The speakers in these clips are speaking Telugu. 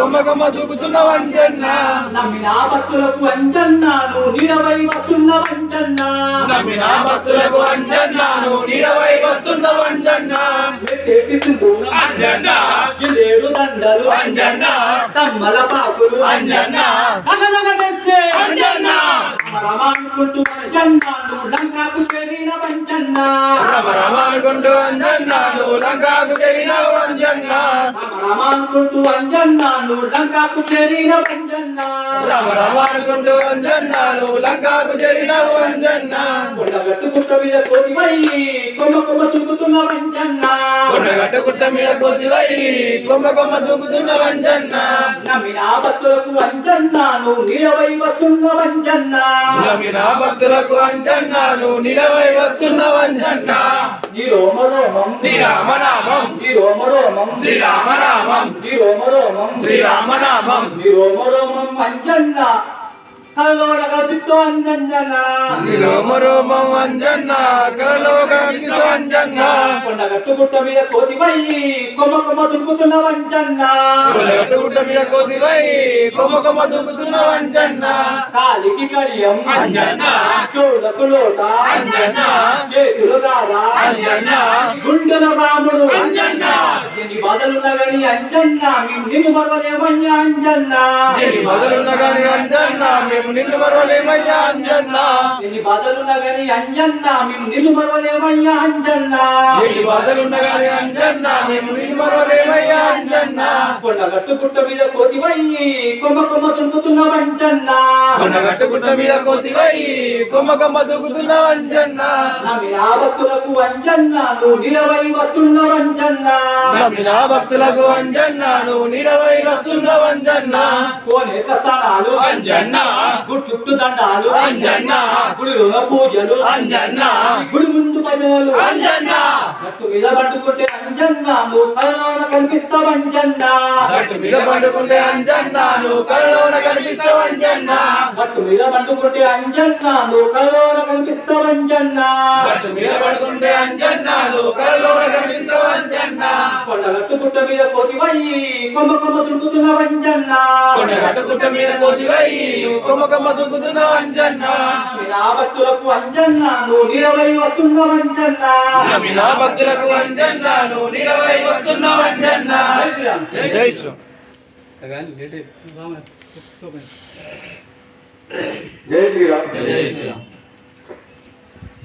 కొమ్మ కొమ్మ దూకుతున్న వంజన్న నమ్మిన భక్తులకు అంజన్నాను నిరవై వస్తున్న వంజన్న నమ్మిన భక్తులకు అంజన్నాను నీడవై వస్తున్న వంజన్న చేతి సింధూరం అంజన్న. జిల్లేడు దండలు. అంజన్న. తమ్మల పాకులు. అంజన్న. అంజన్న. రమానుకుంటూ వంజన్నాను లంకాకు చేరిన వంజన్న రమ రమానుకుంటూ అంజన్నాను లంకాకు చేరిన వంజన్న రమానుకుంటూ వంజన్నాను లంకాకు చేరిన వంజన్న రమ రమానుకుంటూ అంజన్నాను లంకాకు చేరిన వంజన్న కొండగట్టు గుట్ట మీద కోటివై కొమ్మ కొమ్మ చుక్కుతున్న వంజన్న కొండగట్టు గుట్ట మీద కొద్దివై కొమ్మ కొమ్మ దూకుతున్న వంజన్న నమ్మిన భక్తులకు వంజన్నాను నిలవై వస్తున్న వంజన్న నమ్మిన భక్తులకు అంజన్నాను నిలవై వస్తున్న వంజన్న నీ రోమ రోమం శ్రీరామనామం నీ రోమ రోమం శ్రీరామనామం నీ రోమ రోమం శ్రీరామనామం నీ రోమ రోమం వంజన్న కలలోడ కల్పితో అంజన్న నిలోమ రోమం అంజన్న కలలో కనిపిస్తూ అంజన్న కొండగట్టు గుట్ట మీద కోతివై కొమ్మ కొమ్మ దుక్కుతున్న వంజన్న కొండగట్టు గుట్ట మీద కొద్దివై కొమ్మ కొమ్మ దూకుతున్న వంజన్న కాలికి కడియం అంజన్న. చూడకు లోట. అంజన్న. చేతులు దాదా అంజన్న. గుండెల రాముడు అంజన్న. ఎన్ని బాధలున్నా గాని అంజన్న మేము నిన్ను మరవలేమయ్యా అంజన్న. ఎన్ని మొదలున్న గాని అంజన్న మేము నిన్ను మరవలేమయ్యా అంజన్న. ఎన్ని బాధలున్నా గాని అంజన్న మేము నిన్ను మరవలేమయ్యా అంజన్న. ఎన్ని బాధలున్న గాని అంజన్న మేము నిన్ను మరవలేమయ్యా అంజన్న. కొండగట్టు గుట్ట మీద కోతివయ్యి కొమ్మ కొమ్మ తుంపుతున్న వంజన్న కొండగట్టు గుట్ట మీద కొద్దివై కొమ్మ కొమ్మ దూకుతున్న అంజన్న. నమ్మిన భక్తులకు అంజన్న నువ్వు నిలవై వస్తున్న వంజన్న నమ్మిన భక్తులకు అంజన్నాను నిలవై వస్తున్న వంజన్న కోనేక స్థలాలు అంజన్న గుడి చుట్టూ దండాలు అంజన్న గుడిలో పూజలు అంజన్న గుడి ముందు భజనలు అంజన్న. గట్టు మీద పట్టుకుంటే అంజన్నాను కలలోన కనిపిస్తావు అంజన్న. గట్టు మీద పండుకుంటే అంజన్నాను కలలోన కనిపిస్తావు గట్టు మీద పట్టుకుంటే అంజన్న నువ్వు కలలోన కనిపిస్తావు అంజన్న. గట్టు మీద పడుకుంటే అంజన్నాను కలలోన కనిపిస్తావు అంజన్న. కొండ గట్టు గుట్ట మీద కోతివయ్యి కొమ్మ కొమ్మ తుంపుతున్న అంజన్న. కొండగట్టు గుట్ట మీద కొద్దివై కొమ్మ కొమ్మ దూకుతున్న అంజన్న. నా భక్తులకు అంజన్న నువ్వు నిలవై వస్తున్న అంజన్న. నమ్మిన భక్తులకు అంజన్నాను నిలవై వస్తున్న అంజన్న. జై శ్రీరామ్. జై శ్రీరామ్. జై శ్రీరామ్.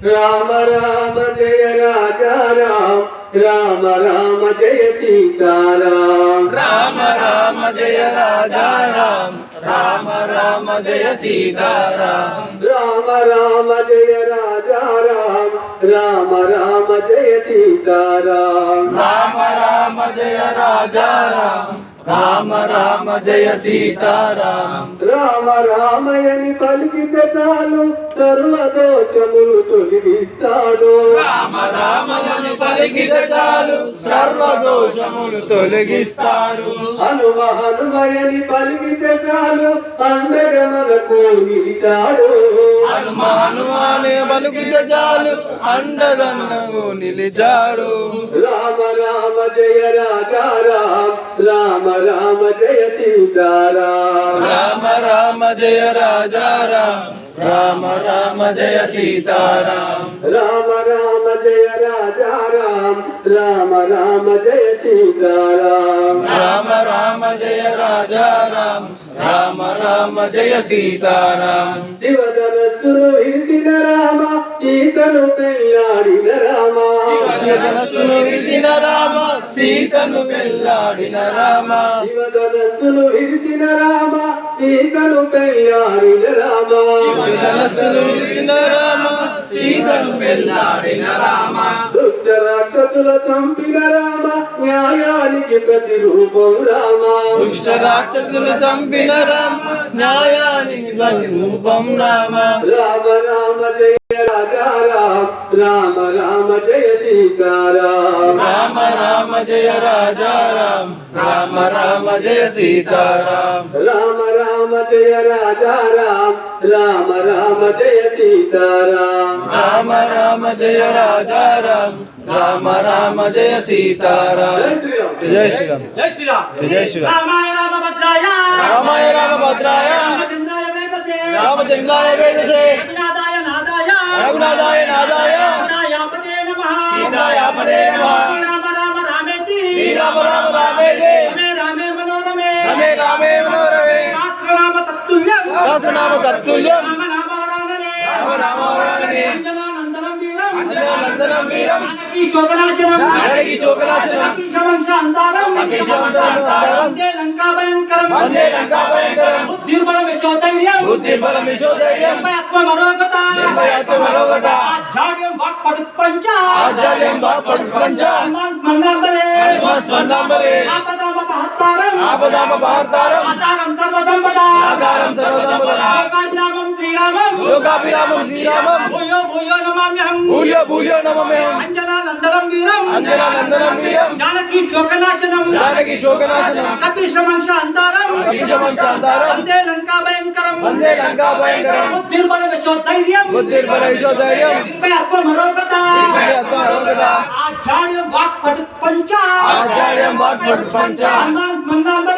రామ రామ జయ రాజా రామ రామ రామ జయ సీతారాం. రామ రామ జయ రాజా రామ్ రామ రామ జయ సీతారాం. రామ రామ జయ రాజా రామ రామ రామ జయ సీతారాం. రామ రామ జయ రాజా రామ్ రామ రామ జయ సీతారాం రామ రామయని పలికితే చాలు సర్వదోషములు తొలగిస్తాడు. రామ రామని పలికిత చాలు సర్వదోషములు తొలగిస్తారు. హనుమ హనుమయని పలికితే చాలు మనకు నిలిచాడు. హనుమానే పలికిత చాలు అండదండగు నిలిచాడు. రామ రామ జయ రాజా రామ రామ రామ జయ సీతారాం రామ రామ జయ రాజా రామ్ రామ రామ జయ సీతారాం రామ రామ జయ రాజా రామ రామ రామ జయ సీతారాం రామ రామ జయ రాజా రామ్ రామ రామ జయ సీతారాం. శివధనస్సును విరిసిన రామ సీతను పెళ్ళాడిన రామ. శివధనస్సును విరిసిన రామ సీతను వెళ్ళాడిన రామ. శివధనస్సును విరిసిన రామ సీతను పెళ్ళాడిన రామ. శివధనస్సును విరిచిన రామ సీతను వెళ్ళాడిన రామ. దుష్ట రాక్షసుల చంపిన రామ న్యాయానికి ప్రతిరూపం రామ. దుష్ట రాక్షసులు చంపిన రామ న్యాయానికి రూపం రామ. రామ రామ జయ రాజా రామ రామ రామ జయ సీతారామ రామ రామ జయ రాజా రామ్ రామ రామ జయ సీతారాం. రామ రామ జయ రాజా రామ రామ రామ జయ సీతారామ రామ రామ జయ రాజా రామ్ రామ రామ జయ సీతారాం. జై శ్రీరామ్. జై శ్రీరామ్. జై శ్రీరామ్. రామాయ రామ రామభద్రాయ రామాయ రామచంద్రాయ వేదసే. రామచంద్రాయ వేదసే. రఘునాథాయ నాదాయ రఘునాథాయ నాదాయ సీతాయాపదే నమః. సీతాయాపదే నమః. శ్రీరామ రామ రామేతి. శ్రీరామ రామ రామేతి. సహస్రనామ తత్తుల్యం రామ రామ నందనం వీరం. జానకీ శోకనాశనం. వందే లంకా భయంకరం వందే లంకా భయంకరం బుద్ధిర్బలం యశోధైర్యం బుద్ధిర్బలం యశోధైర్యం ఆత్మమరోగత నిర్భయాత్మరోగత ఆచార్యం వాక్పటుత్పంచ ఆచార్యం వాక్పటుత్పంచ మన్నాంబరే స్వర్ణాంబరే ఆపదామపహత్తారం ఆపదామ ஆபதாம பார்த்தாரம் ஆதாரம் சர்வதம்பதா ஸ்ரீராமம். லோகாபிராமம் ஸ்ரீராமம். பூயோ பூயோ நமமேம் பூயோ பூயோ நமமேம் భూయో నమమేహం అంజనానందనం వీరం అంజనానందనం వీరం జానకీ శోకనాశనం జానకి శోకనాశనం కపిశమంశ అంతారం కపిశమంశాంతారం. వందే లంకా భయంకరం వందే లంకా భయంకరం బుద్ధిర్బల యశోధైర్యం బుద్ధిర్బల యశోధైర్యం ఆత్మమరోగత నిర్భయాత్మరోగత ఆచార్యం వాక్పటుత్పంచ ఆచార్యం వాక్పటుత్పంచ మన్నాంబరే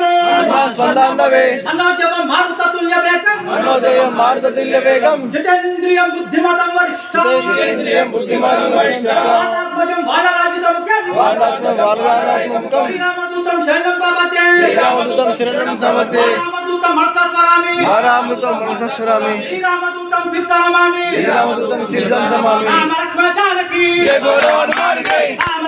అన్నోద్యమం భారతతుల్య వేగం మనోదయం మారుతతుల్య వేగం జితేంద్రియం బుద్ధిమతం వరిష్ఠం జితేంద్రియం బుద్ధిమానం వరిష్ఠం. వాతాత్మజం బాలరాజితముఖం వాదాత్మ వారదాత్మకం శ్రీరామదూతం శరణం బాబతే శ్రీరామదూతం శరణం సమతే రామదూతం హర్షస్వరామి వారామృతం మనసస్వరామి శ్రీరామదూతం శిర్సనమామి శ్రీరామదూతం శిరసం సమామి రామ లక్ష్మణ జానకి. జయ బోలో హనుమాన్ కై రామ